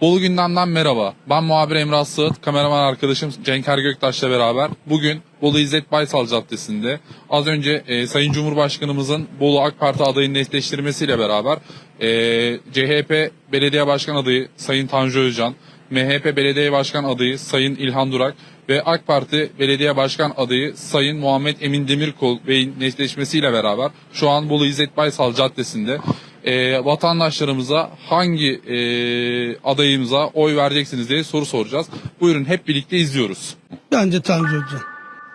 Bolu gündemden merhaba. Ben muhabir Emrah Sığıt, kameraman arkadaşım Cenker Göktaş'la beraber bugün Bolu İzzet Baysal Caddesi'nde az önce e, Sayın Cumhurbaşkanımızın Bolu AK Parti adayını netleştirmesiyle beraber e, CHP Belediye Başkan adayı Sayın Tanju Özcan, MHP Belediye Başkan adayı Sayın İlhan Durak ve AK Parti Belediye Başkan adayı Sayın Muhammed Emin Demirkol Bey'in netleşmesiyle beraber şu an Bolu İzzet Baysal Caddesi'nde e, vatandaşlarımıza hangi e, adayımıza oy vereceksiniz diye soru soracağız. Buyurun hep birlikte izliyoruz. Bence Tanju Hoca.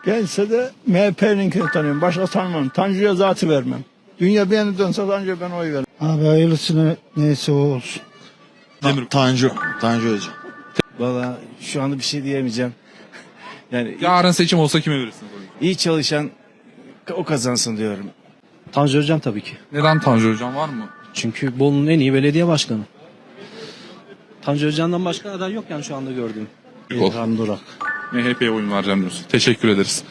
Gelse de MHP'ninkini tanıyorum. Başka tanımam. Tanju'ya zatı vermem. Dünya beni dönse Tanju'ya ben oy veririm. Abi hayırlısını neyse o olsun. Demir. Tanju, Tanju Özcan. Valla şu anda bir şey diyemeyeceğim. Yani Yarın seçim olsa kime verirsiniz oyu? iyi çalışan o kazansın diyorum. Tanju Özcan tabii ki. Neden Tanju Hocam var mı? Çünkü Bolu'nun en iyi belediye başkanı. Tanju Özcan'dan başka aday yok yani şu anda gördüğüm. Kol. İlhan Durak. MHP'ye oyun vereceğim diyorsun. Teşekkür ederiz.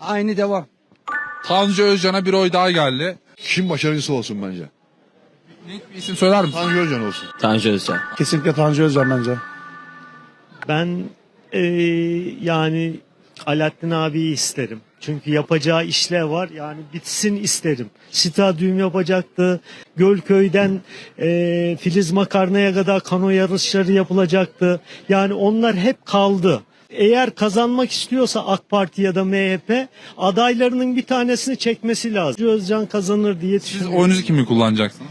Aynı devam. Tanju Özcan'a bir oy daha geldi. Kim başarıcısı olsun bence? Net bir isim söyler misin? Tanju Özcan olsun. Tanju Özcan. Kesinlikle Tanju Özcan bence. Ben eee, yani Alaaddin abiyi isterim. Çünkü yapacağı işler var. Yani bitsin isterim. Stadyum yapacaktı. Gölköy'den eee, Filiz Makarna'ya kadar kano yarışları yapılacaktı. Yani onlar hep kaldı. Eğer kazanmak istiyorsa AK Parti ya da MHP adaylarının bir tanesini çekmesi lazım. Özcan kazanır diye Siz düşünüyorum. oyunuzu kimi kullanacaksınız?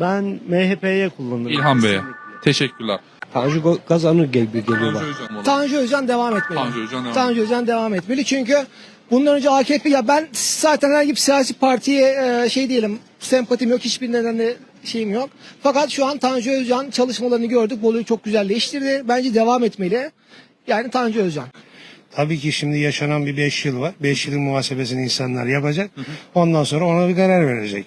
Ben MHP'ye kullanırım. İlhan Bey'e. Kesinlikle. Teşekkürler. Tanju kazanır gibi geliyor bana. Tanju Özcan devam etmeli. Tanju Özcan devam Tanju Özcan devam etmeli. Çünkü bundan önce AKP ya ben zaten herhangi bir siyasi partiye e, şey diyelim sempatim yok hiçbir nedenle şeyim yok. Fakat şu an Tanju Özcan çalışmalarını gördük. Bolu'yu çok güzelleştirdi. Bence devam etmeli. Yani Tanju Özcan. Tabii ki şimdi yaşanan bir 5 yıl var. 5 yılın muhasebesini insanlar yapacak. Ondan sonra ona bir karar verecek.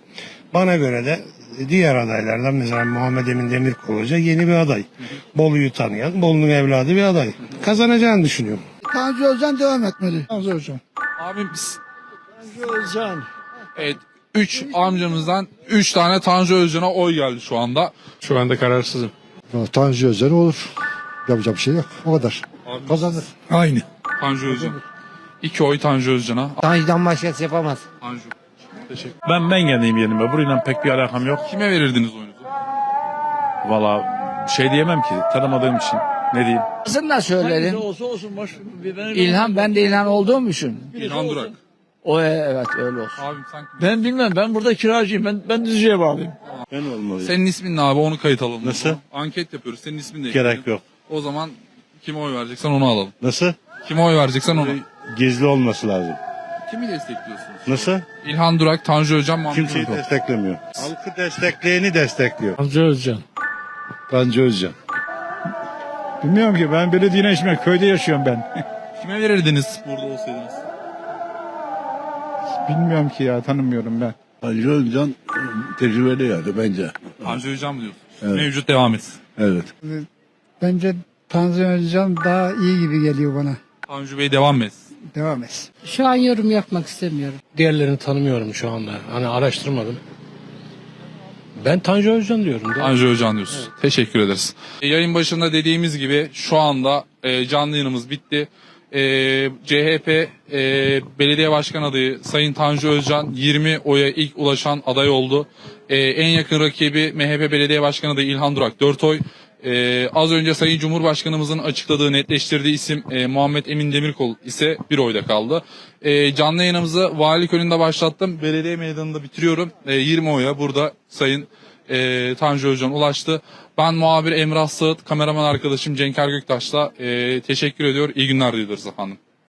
Bana göre de diğer adaylardan mesela Muhammed Emin Demirkol Hoca yeni bir aday. Bolu'yu tanıyan, Bolu'nun evladı bir aday. Kazanacağını düşünüyorum. Tanju Özcan devam etmeli. Tanju Özcan. Abim biz- Özcan. evet 3 amcamızdan 3 tane Tanju Özcan'a oy geldi şu anda. Şu anda kararsızım. Tanju Özcan olur. Yapacak bir şey yok. O kadar. Kazanır. Aynı. Tanju Özcan. 2 oy Tanju Özcan'a. Tanju'dan başkası yapamaz. Tanju. Teşekkür. Ben ben geleyim yerime. Burayla pek bir alakam yok. Kime verirdiniz oyunuzu? Valla şey diyemem ki tanımadığım için. Ne diyeyim? Aslında söyledim. İlhan ben de İlhan olduğum için. İlhan Durak. O evet öyle olsun. Abim sen Ben bilmem. Ben burada kiracıyım. Ben, ben düzceye bağlıyım. Ben olmalıyım. Senin ismin ne abi onu kayıt alalım. Nasıl? Anket yapıyoruz. Senin ismin de Gerek yok. O zaman kime oy vereceksen onu alalım. Nasıl? Kime oy vereceksen onu. Gizli olması lazım. Kimi destekliyorsunuz? Nasıl? İlhan Durak, Tanju Özcan, Muhammed Kimseyi desteklemiyor. Halkı destekleyeni destekliyor. Tanju Özcan. Tanju Özcan. Bilmiyorum ki. Ben belediyenin içinde köyde yaşıyorum ben. Kime verirdiniz burada olsaydınız? Bilmiyorum ki ya. Tanımıyorum ben. Tanju Özcan tecrübeli yani bence. Tanju Özcan mı diyorsunuz? Mevcut devam etsin. Evet. Bence Tanju Özcan daha iyi gibi geliyor bana. Tanju Bey devam etsin. Devam et. Şu an yorum yapmak istemiyorum. Diğerlerini tanımıyorum şu anda. Hani araştırmadım. Ben Tanju Özcan diyorum. Tanju Özcan diyorsunuz. Teşekkür ederiz. E, Yayın başında dediğimiz gibi şu anda e, canlı yayınımız bitti. E, CHP e, belediye başkan adayı Sayın Tanju Özcan 20 oya ilk ulaşan aday oldu. E, en yakın rakibi MHP belediye başkan adayı İlhan Durak 4 oy. E, az önce Sayın Cumhurbaşkanımızın açıkladığı netleştirdiği isim e, Muhammed Emin Demirkol ise bir oyda kaldı. E, canlı yayınımızı valilik önünde başlattım. Belediye meydanında bitiriyorum. E, 20 oya burada Sayın e, Tanju Özcan ulaştı. Ben muhabir Emrah Sığıt, kameraman arkadaşım Cenker Göktaş'la e, teşekkür ediyor. İyi günler diliyoruz efendim.